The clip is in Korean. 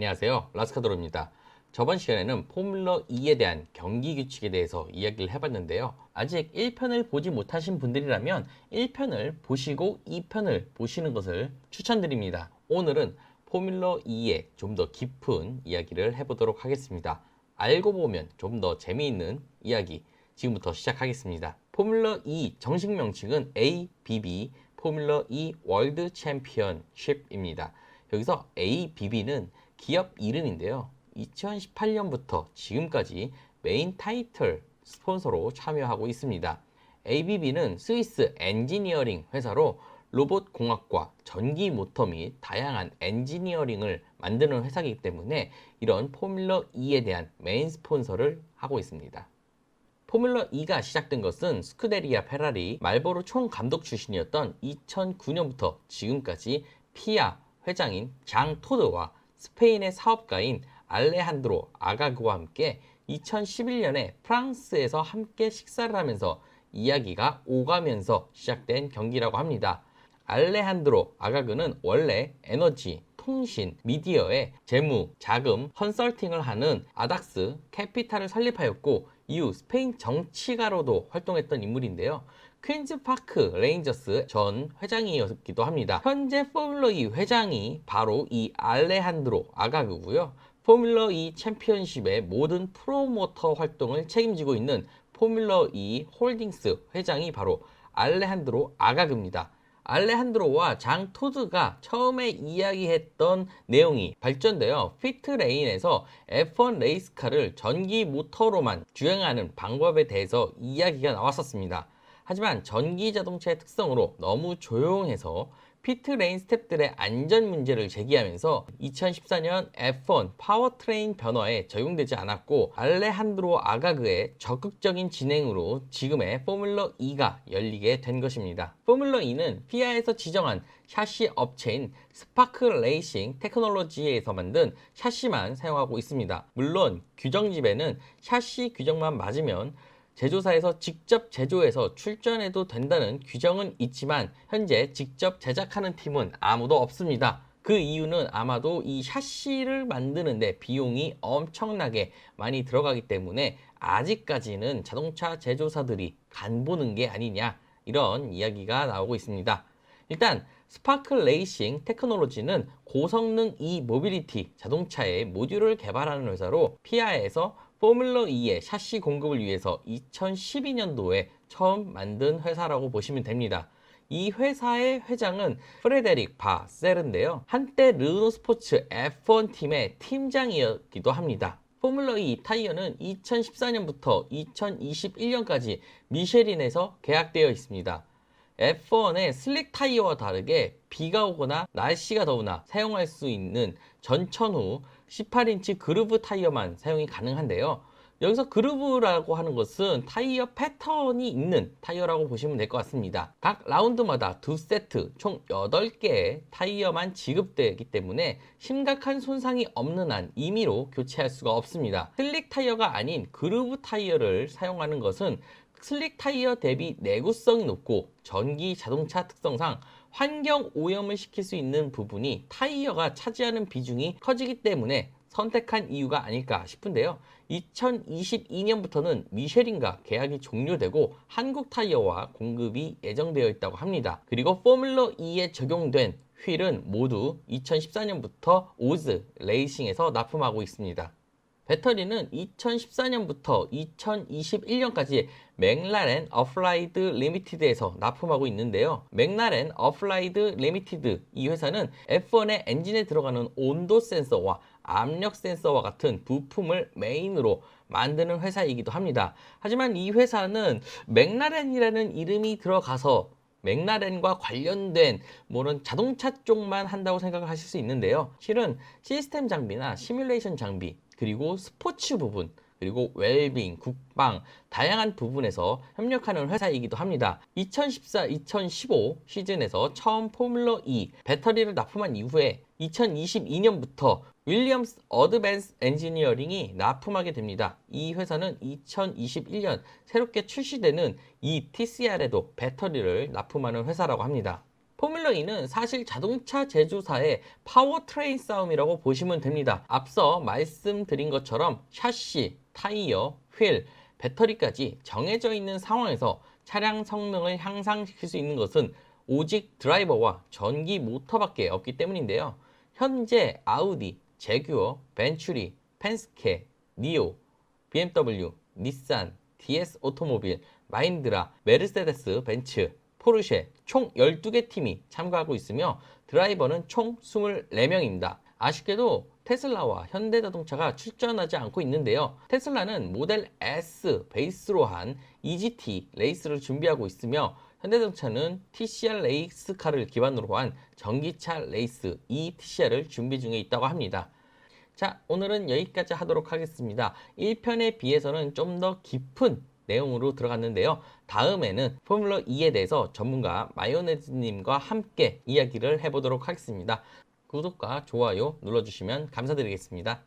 안녕하세요. 라스카도로입니다. 저번 시간에는 포뮬러 2에 대한 경기 규칙에 대해서 이야기를 해봤는데요. 아직 1편을 보지 못하신 분들이라면 1편을 보시고 2편을 보시는 것을 추천드립니다. 오늘은 포뮬러 2의 좀더 깊은 이야기를 해보도록 하겠습니다. 알고 보면 좀 더 재미있는 이야기 지금부터 시작하겠습니다. 포뮬러 2 정식 명칭은 ABB 포뮬러 2 월드 챔피언십입니다. 여기서 ABB는 기업 이름인데요. 2018년부터 지금까지 메인 타이틀 스폰서로 참여하고 있습니다. ABB는 스위스 엔지니어링 회사로 로봇 공학과 전기 모터 및 다양한 엔지니어링을 만드는 회사이기 때문에 이런 포뮬러 2에 대한 메인 스폰서를 하고 있습니다. 포뮬러 2가 시작된 것은 스쿠데리아 페라리 말보로 총 감독 출신이었던 2009년부터 지금까지 피아 회장인 장 토드와 스페인의 사업가인 알레한드로 아가그와 함께 2011년에 프랑스에서 함께 식사를 하면서 이야기가 오가면서 시작된 경기라고 합니다. 알레한드로 아가그는 원래 에너지, 통신, 미디어에 재무, 자금, 컨설팅을 하는 아닥스 캐피탈을 설립하였고 이후 스페인 정치가로도 활동했던 인물인데요. 퀸즈 파크 레인저스 전 회장이었기도 합니다. 현재 포뮬러 2 회장이 바로 이 알레한드로 아가그고요. 포뮬러 2 챔피언십의 모든 프로모터 활동을 책임지고 있는 포뮬러 2 홀딩스 회장이 바로 알레한드로 아가그입니다. 알레한드로와 장 토드가 처음에 이야기했던 내용이 발전되어 피트 레인에서 F1 레이스카를 전기 모터로만 주행하는 방법에 대해서 이야기가 나왔었습니다. 하지만 전기 자동차의 특성으로 너무 조용해서 피트 레인 스탭들의 안전 문제를 제기하면서 2014년 F1 파워트레인 변화에 적용되지 않았고 알레한드로 아가그의 적극적인 진행으로 지금의 포뮬러 2가 열리게 된 것입니다. 포뮬러 2는 피아에서 지정한 샤시 업체인 스파크 레이싱 테크놀로지에서 만든 샤시만 사용하고 있습니다. 물론 규정 집에는 샤시 규정만 맞으면 제조사에서 직접 제조해서 출전해도 된다는 규정은 있지만 현재 직접 제작하는 팀은 아무도 없습니다. 그 이유는 아마도 이 샤시를 만드는데 비용이 엄청나게 많이 들어가기 때문에 아직까지는 자동차 제조사들이 간 보는 게 아니냐 이런 이야기가 나오고 있습니다. 일단 스파크 레이싱 테크놀로지는 고성능 이 모빌리티 자동차의 모듈을 개발하는 회사로 피아에서 포뮬러 2의 샤시 공급을 위해서 2012년도에 처음 만든 회사라고 보시면 됩니다. 이 회사의 회장은 프레데릭 바셀인데요. 한때 르노 스포츠 F1 팀의 팀장이었기도 합니다. 포뮬러 2 타이어는 2014년부터 2021년까지 미쉐린에서 계약되어 있습니다. F1의 슬릭 타이어와 다르게 비가 오거나 날씨가 더우나 사용할 수 있는 전천 후 18인치 그루브 타이어만 사용이 가능한데요. 여기서 그루브라고 하는 것은 타이어 패턴이 있는 타이어라고 보시면 될 것 같습니다. 각 라운드마다 두 세트 총 8개의 타이어만 지급되기 때문에 심각한 손상이 없는 한 임의로 교체할 수가 없습니다. 슬릭 타이어가 아닌 그루브 타이어를 사용하는 것은 슬릭 타이어 대비 내구성이 높고 전기 자동차 특성상 환경 오염을 시킬 수 있는 부분이 타이어가 차지하는 비중이 커지기 때문에 선택한 이유가 아닐까 싶은데요. 2022년부터는 미쉐린과 계약이 종료되고 한국 타이어와 공급이 예정되어 있다고 합니다. 그리고 포뮬러 2에 적용된 휠은 모두 2014년부터 오즈 레이싱에서 납품하고 있습니다. 배터리는 2014년부터 2021년까지 맥라렌 어플라이드 리미티드에서 납품하고 있는데요. 맥라렌 어플라이드 리미티드 이 회사는 F1의 엔진에 들어가는 온도 센서와 압력 센서와 같은 부품을 메인으로 만드는 회사이기도 합니다. 하지만 이 회사는 맥라렌이라는 이름이 들어가서 맥라렌과 관련된 뭐는 자동차 쪽만 한다고 생각을 하실 수 있는데요. 실은 시스템 장비나 시뮬레이션 장비 그리고 스포츠 부분 그리고 웰빙, 국방 다양한 부분에서 협력하는 회사이기도 합니다. 2014-2015 시즌에서 처음 포뮬러 2 배터리를 납품한 이후에 2022년부터 윌리엄스 어드밴스 엔지니어링이 납품하게 됩니다. 이 회사는 2021년 새롭게 출시되는 이 TCR에도 배터리를 납품하는 회사라고 합니다. 포뮬러 2는 사실 자동차 제조사의 파워트레인 싸움이라고 보시면 됩니다. 앞서 말씀드린 것처럼 샤시, 타이어, 휠, 배터리까지 정해져 있는 상황에서 차량 성능을 향상시킬 수 있는 것은 오직 드라이버와 전기 모터밖에 없기 때문인데요. 현재 아우디, 제규어, 벤츄리, 펜스케, 니오, BMW, 닛산, DS 오토모빌, 마인드라, 메르세데스 벤츠, 포르쉐 총 12개 팀이 참가하고 있으며 드라이버는 총 24명입니다. 아쉽게도 테슬라와 현대자동차가 출전하지 않고 있는데요. 테슬라는 모델 S 베이스로 한 EGT 레이스를 준비하고 있으며 현대자동차는 TCR 레이스카를 기반으로 한 전기차 레이스 ETCR을 준비 중에 있다고 합니다. 자, 오늘은 여기까지 하도록 하겠습니다. 1편에 비해서는 좀 더 깊은 내용으로 들어갔는데요. 다음에는 포뮬러 2에 대해서 전문가 마요네즈님과 함께 이야기를 해보도록 하겠습니다. 구독과 좋아요 눌러주시면 감사드리겠습니다.